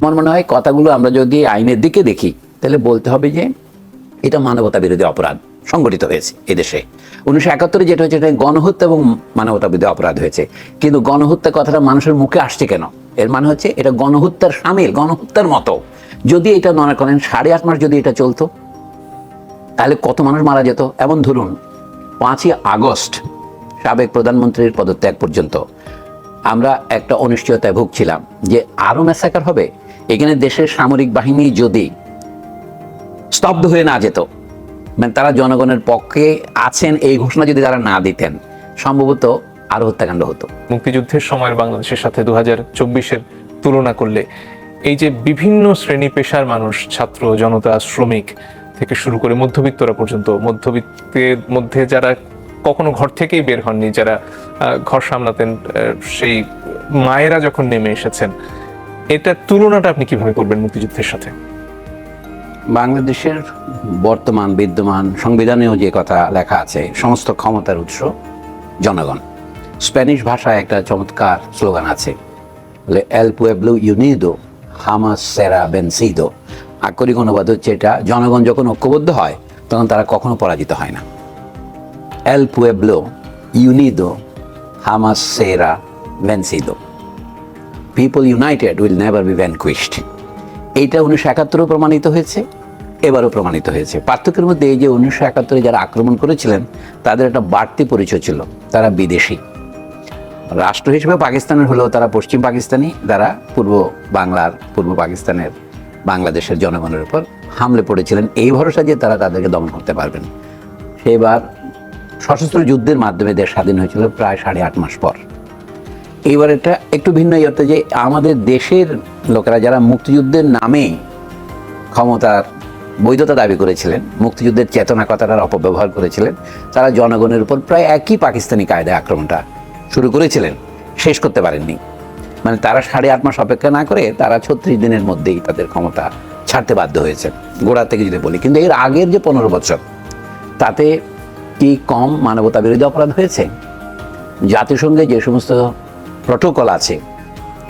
আমার মনে হয় কথাগুলো আমরা যদি আইনের দিকে দেখি, তাহলে বলতে হবে যে এটা মানবতা বিরোধী অপরাধ, সংগঠিত হয়েছে এদেশে উনিশশো একাত্তরে যেটা হচ্ছে এটা গণহত্যা এবং মানবতা বিরোধী অপরাধ হয়েছে। কিন্তু গণহত্যা কথাটা মানুষের মুখে আসছে কেন? এর মানে হচ্ছে এটা গণহত্যার সামিল, গণহত্যার মতো। যদি এটা মনে করেন, সাড়ে আট মাস যদি এটা চলতো, তাহলে কত মানুষ মারা যেত? এমন ধরুন, পাঁচই আগস্ট, সাবেক প্রধানমন্ত্রীর পদত্যাগ পর্যন্ত, আমরা একটা অনিশ্চয়তায় ভুগছিলাম যে আরও ম্যাসাকার হবে। এখানে দেশের সামরিক বাহিনী যদি স্তব্ধ হয়ে না যেত মানে তারা জনগণের পক্ষে আছেন এই ঘোষণা যদি তারা না দিতেন, সম্ভবত আরও হত্যাকাণ্ড হতো। মুক্তিযুদ্ধের সময়ের বাংলাদেশের সাথে দু হাজার তুলনা করলে এই যে বিভিন্ন শ্রেণি পেশার মানুষ, ছাত্র, জনতা, শ্রমিক থেকে শুরু করে মধ্যবিত্তরা পর্যন্ত মধ্যবিত্তের মধ্যে যারা কখনো ঘর থেকেই বের হননি, যারা ঘর সামলাতেন সেই মায়েরা যখন নেমে এসেছেন এটার তুলনাটা আপনি কীভাবে করবেন মুক্তিযুদ্ধের সাথে? বাংলাদেশের বর্তমান বিদ্যমান সংবিধানেও যে কথা লেখা আছে, সমস্ত ক্ষমতার উৎস জনগণ। স্প্যানিশ ভাষায় একটা চমৎকার স্লোগান আছে এল পুয়েবলো ইউনিদো হামাস সেরা বেনসিদো আক্ষরিক অনুবাদ হচ্ছে এটা, জনগণ যখন ঐক্যবদ্ধ হয়, তখন তারা কখনো পরাজিত হয় না। এল পুয়েবলো ইউনিদো হামাস সেরা বেনসিদো people united will never be vanquished এইটা উনিশশো একাত্তরেও প্রমাণিত হয়েছে, এবারও প্রমাণিত হয়েছে। পার্থক্যের মধ্যে এই যে উনিশশো একাত্তরে যারা আক্রমণ করেছিলেন, তাদের একটা বাড়তি পরিচয় ছিল, তারা বিদেশি। রাষ্ট্র হিসেবে পাকিস্তানের হলেও তারা পশ্চিম পাকিস্তানি, তারা পূর্ব বাংলার, পূর্ব পাকিস্তানের, বাংলাদেশের জনগণের উপর হামলে পড়েছিলেন। এই ভরসা যে তারা তাদেরকে দমন করতে পারবেন। সেবার সশস্ত্র যুদ্ধের মাধ্যমে দেশ স্বাধীন হয়েছিল প্রায় সাড়ে আট মাস পর। এইবার এটা একটু ভিন্ন অর্থে যে আমাদের দেশের লোকেরা যারা মুক্তিযুদ্ধের নামে ক্ষমতার বৈধতা দাবি করেছিলেন, মুক্তিযুদ্ধের চেতনা কথাটার অপব্যবহার করেছিলেন, তারা জনগণের উপর প্রায় একই পাকিস্তানি কায়দায় আক্রমণটা শুরু করেছিলেন, শেষ করতে পারেননি। মানে তারা সাড়ে আট মাস অপেক্ষা না করে তারা ছত্রিশ দিনের মধ্যেই তাদের ক্ষমতা ছাড়তে বাধ্য হয়েছে গোড়া থেকে যদি বলি। কিন্তু এর আগের যে পনেরো বছর, তাতে কি কম মানবতা বিরোধী অপরাধ হয়েছে? জাতিসংঘে যে সমস্ত প্রোটোকল আছে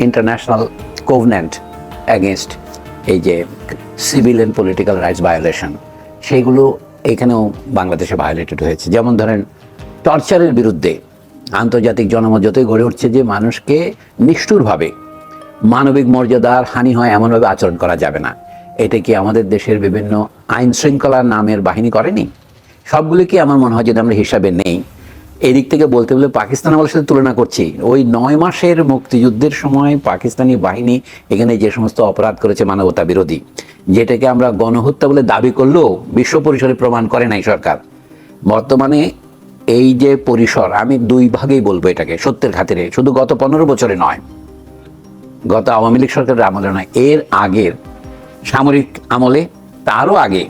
ইন্টারন্যাশনাল কোভনেন্ট অ্যাগেনস্ট এই যে civil and political rights violation সেইগুলো এখানেও বাংলাদেশে ভায়োলেটেড হয়েছে। যেমন ধরেন টর্চারের বিরুদ্ধে আন্তর্জাতিক জনমত যতই গড়ে উঠছে যে মানুষকে নিষ্ঠুরভাবে মানবিক মর্যাদার হানি হয় এমনভাবে আচরণ করা যাবে না। এটা কি আমাদের দেশের বিভিন্ন আইন শৃঙ্খলার নামের বাহিনী করেনি? সবগুলো কি আমার মনে হয় যদি আমরা হিসাবে নেই। এই দিক থেকে বলতে বলে পাকিস্তান আমলের সাথে তুলনা করছি। ওই নয় মাসের মুক্তিযুদ্ধের সময় পাকিস্তানি বাহিনী এখানে যে সমস্ত অপরাধ করেছে মানবতা বিরোধী, যেটাকে আমরা গণহত্যা বলে দাবি করলেও বিশ্ব পরিসরে প্রমাণ করে নাই সরকার। বর্তমানে এই যে পরিসর, আমি দুই ভাগেই বলব এটাকে, সত্যের খাতিরে। শুধু গত পনেরো বছরে নয়, গত আওয়ামী লীগ সরকারের আমলে নয়, এর আগের সামরিক আমলে, তারও আগে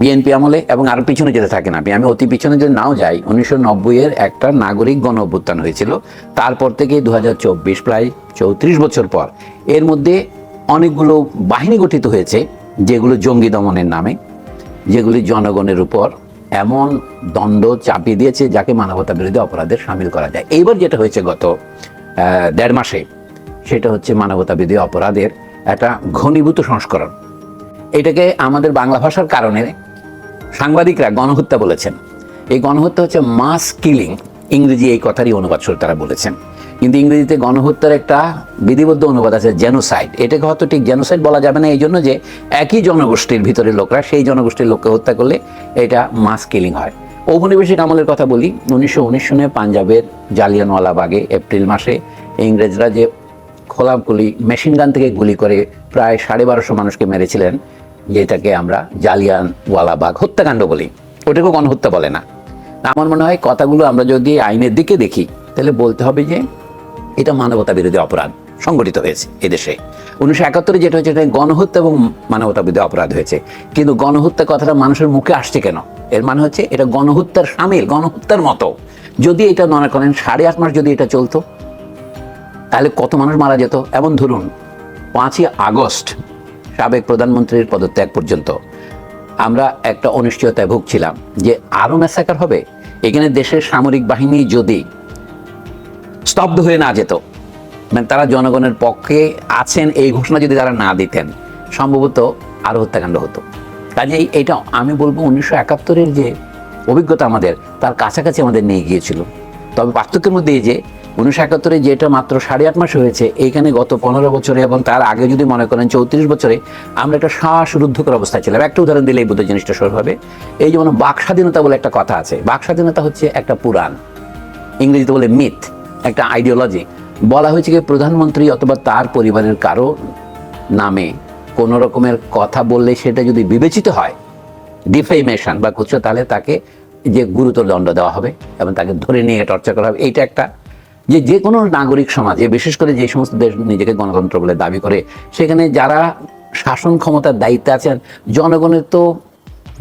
বিএনপি আমলে এবং আরও পিছনে যেতে থাকে না। আমি অতি পিছনে যদি নাও যাই, উনিশশো এর একটা নাগরিক গণ অভ্যুত্থান হয়েছিল। তারপর থেকে দু হাজার চব্বিশ প্রায় চৌত্রিশ বছর পর এর মধ্যে অনেকগুলো বাহিনী গঠিত হয়েছে, যেগুলো জঙ্গি দমনের নামে, যেগুলি জনগণের উপর এমন দণ্ড চাপিয়ে দিয়েছে, যাকে মানবতা বিরোধী অপরাধের সামিল করা যায়। এইবার যেটা হয়েছে গত দেড় মাসে, সেটা হচ্ছে মানবতা বিরোধী অপরাধের একটা ঘনীভূত সংস্করণ। এটাকে আমাদের বাংলা ভাষার কারণে সাংবাদিকরা গণহত্যা বলেছেন। এই গণহত্যা হচ্ছে মাস কিলিং ইংরেজি এই কথারই অনুবাদ তারা বলেছেন। কিন্তু ইংরেজিতে গণহত্যার একটা বিধিবদ্ধ অনুবাদ আছে জেনোসাইড এটাকে হয়তো ঠিক জেনোসাইড বলা যাবে না, এই জন্য যে একই জনগোষ্ঠীর ভিতরের লোকরা, সেই জনগোষ্ঠীর লোককে হত্যা করলে এটা মাস কিলিং হয়। ঔপনিবেশিক আমলের কথা বলি, উনিশশো উনিশ সনে পাঞ্জাবের জালিয়ানওয়ালাবাগে এপ্রিল মাসে ইংরেজরা যে খোলাগুলি মেশিন গান থেকে গুলি করে প্রায় সাড়ে বারোশো মানুষকে মেরেছিলেন, যেটাকে আমরা জালিয়ানওয়ালাবাগ হত্যাকাণ্ড বলি। ওটাকে গণহত্যা বলে না। আমার মনে হয় কথাগুলো আমরা যদি আইনের দিকে দেখি, তাহলে বলতে হবে যে এটা মানবতা বিরোধী অপরাধ, সংগঠিত হয়েছে এদেশে। উনিশশো একাত্তরে যেটা হচ্ছে এটা গণহত্যা এবং মানবতা বিরোধী অপরাধ হয়েছে। কিন্তু গণহত্যা কথাটা মানুষের মুখে আসছে কেন? এর মানে হচ্ছে এটা গণহত্যার সামিল, গণহত্যার মতো। যদি এটা মনে করেন, সাড়ে আট মাস যদি এটা চলতো তাহলে কত মানুষ মারা যেত? এমন ধরুন, পাঁচই আগস্ট, সাবেক প্রধানমন্ত্রীর পদত্যাগ পর্যন্ত আমরা একটা অনিশ্চয়তায় ভুগছিলাম যে আরও ম্যাসাকার হবে। এখানে দেশের সামরিক বাহিনী যদি স্তব্ধ হয়ে না যেত মানে তারা জনগণের পক্ষে আছেন এই ঘোষণা যদি তারা না দিতেন, সম্ভবত আরও হত্যাকাণ্ড হতো। কাজেই এটা আমি বলব উনিশশো একাত্তরের যে অভিজ্ঞতা আমাদের, তার কাছাকাছি আমাদের নিয়ে গিয়েছিল। তবে পার্থক্যের মধ্যে যে উনিশশো একাত্তরে যেটা মাত্র সাড়ে আট মাস হয়েছে, এইখানে গত পনেরো বছরে এবং তার আগে যদি মনে করেন চৌত্রিশ বছরে আমরা একটা শ্বাসরুদ্ধকর অবস্থায় ছিলাম। একটা উদাহরণ দিলেই বোধ জিনিসটা শুরু হবে। এই যেমন বাক স্বাধীনতা বলে একটা কথা আছে। বাক স্বাধীনতা হচ্ছে একটা পুরাণ। ইংরেজিতে বলে মিথ একটা আইডিওলজি বলা হয়েছে কি প্রধানমন্ত্রী অথবা তার পরিবারের কারও নামে কোনো রকমের কথা বললে সেটা যদি বিবেচিত হয় ডিফেমেশন বা কিছু তাহলে তাকে যে গুরুতর দণ্ড দেওয়া হবে এবং তাকে ধরে নিয়ে টর্চার করা হবে। এইটা একটা যে যে কোনো নাগরিক সমাজে বিশেষ করে যে সমস্ত দেশ নিজেকে গণতন্ত্র বলে দাবি করে, সেখানে যারা শাসন ক্ষমতার দায়িত্বে আছেন, জনগণের তো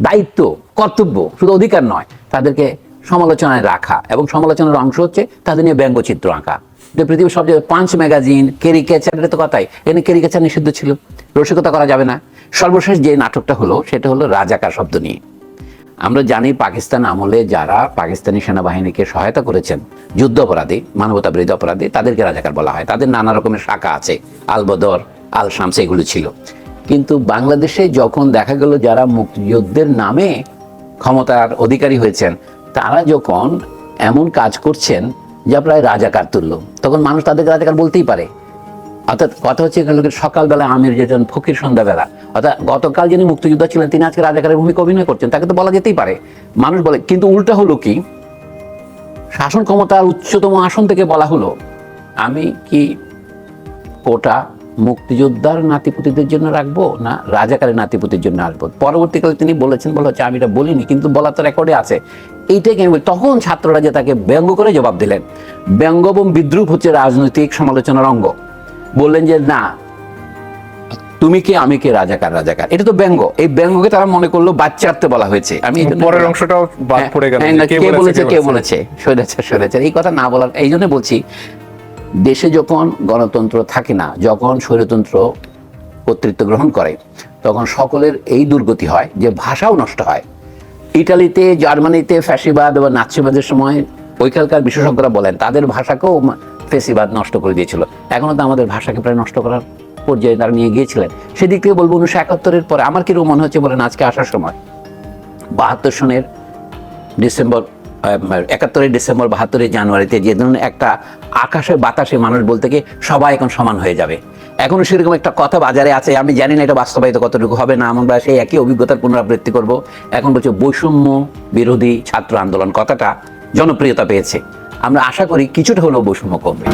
দায়িত্ব, কর্তব্য, শুধু অধিকার নয়, তাদেরকে সমালোচনায় রাখা এবং সমালোচনার অংশ হচ্ছে তাদের নিয়ে ব্যঙ্গচিত্র আঁকা। যে পৃথিবীর সব জায়গায় পাঁচ ম্যাগাজিন কেরিকেচারের তো কথাই, এখানে কেরিকেচার নিষিদ্ধ ছিল, রসিকতা করা যাবে না। সর্বশেষ যে নাটকটা হলো, সেটা হলো রাজাকার শব্দ নিয়ে। আমরা জানি পাকিস্তান আমলে যারা পাকিস্তানি সেনাবাহিনীকে সহায়তা করেছেন যুদ্ধ অপরাধী মানবতা বিরোধী অপরাধী, তাদেরকে রাজাকার বলা হয়। তাদের নানা রকমের শাখা আছে আল বদর আল শামস এগুলো ছিল। কিন্তু বাংলাদেশে যখন দেখা গেল যারা মুক্তিযুদ্ধের নামে ক্ষমতার অধিকারী হয়েছেন, তারা যখন এমন কাজ করছেন, যা প্রায় রাজাকার তুল্য, তখন মানুষ তাদেরকে রাজাকার বলতেই পারে। অর্থাৎ কথা হচ্ছে এখানে সকালবেলা আমির যেজন ফকির সন্ধ্যাবেলা। অর্থাৎ গতকাল যিনি মুক্তিযোদ্ধা ছিলেন, তিনি আজকে রাজাকারের ভূমিকা অভিনয় করছেন, তাকে তো বলা যেতেই পারে। মানুষ বলে, কিন্তু উল্টা হলো কি? শাসন ক্ষমতার উচ্চতম আসন থেকে বলা হলো, আমি কি কোটা মুক্তিযোদ্ধার নাতিপুতিদের জন্য রাখব না রাজাকারের নাতিপুতির জন্য আসব? পরবর্তীকালে তিনি বলেছেন, বলে হচ্ছে, আমি এটা বলিনি, কিন্তু বলা তো রেকর্ডে আছে। এইটাই কেন বলি? তখন ছাত্ররা যে তাকে ব্যঙ্গ করে জবাব দিলেন। ব্যঙ্গ এবং বিদ্রুপ হচ্ছে রাজনৈতিক সমালোচনার অঙ্গ। বললেন যে না তুমি কে আমি কে রাজাকার রাজাকার? এটা তো ব্যঙ্গ। এই ব্যঙ্গকে তারা মনে করল বাচ্চার্থে বলা হয়েছে। আমি পরের অংশটাও বাদ হ্যাঁ, পড়ে গেল হ্যাঁ, কে বলেছে কে বলেছে। স্বৈরাচার স্বৈরাচার এই কথা না বলার এই জন্য বলছি দেশে যখন গণতন্ত্র থাকে না যখন স্বৈরতন্ত্র কর্তৃত্ব গ্রহণ করে তখন সকলের এই দুর্গতি হয় যে ভাষাও নষ্ট হয়। ইটালিতে জার্মানিতে ফ্যাসিবাদ বা নাৎসিবাদের সময় ওইখানকার বিশেষজ্ঞরা বলেন তাদের ভাষাকেও ফ্যাসিবাদ নষ্ট করে দিয়েছিল। এখনও তো আমাদের ভাষাকে প্রায় নষ্ট করার পর্যায়ে তারা নিয়ে গিয়েছিলেন। সেদিক থেকে বলব উনিশশো একাত্তরের পরে আমার কীরকম মনে হচ্ছে বলেন আজকে আসার সময়? বাহাত্তর সনের ডিসেম্বর একাত্তরের ডিসেম্বর, বাহাত্তরের জানুয়ারিতে যে ধরনের একটা আকাশে বাতাসে মানুষ বলতে গিয়ে সবাই এখন সমান হয়ে যাবে। এখনও সেরকম একটা কথা বাজারে আছে, আমি জানি না এটা বাস্তবায়িত কতটুকু হবে না, আমরা সেই একই অভিজ্ঞতার পুনরাবৃত্তি করব। এখন বলছে বৈষম্য বিরোধী ছাত্র আন্দোলন, কথাটা জনপ্রিয়তা পেয়েছে। আমরা আশা করি কিছুটা হলেও বৈষম্য কমবে।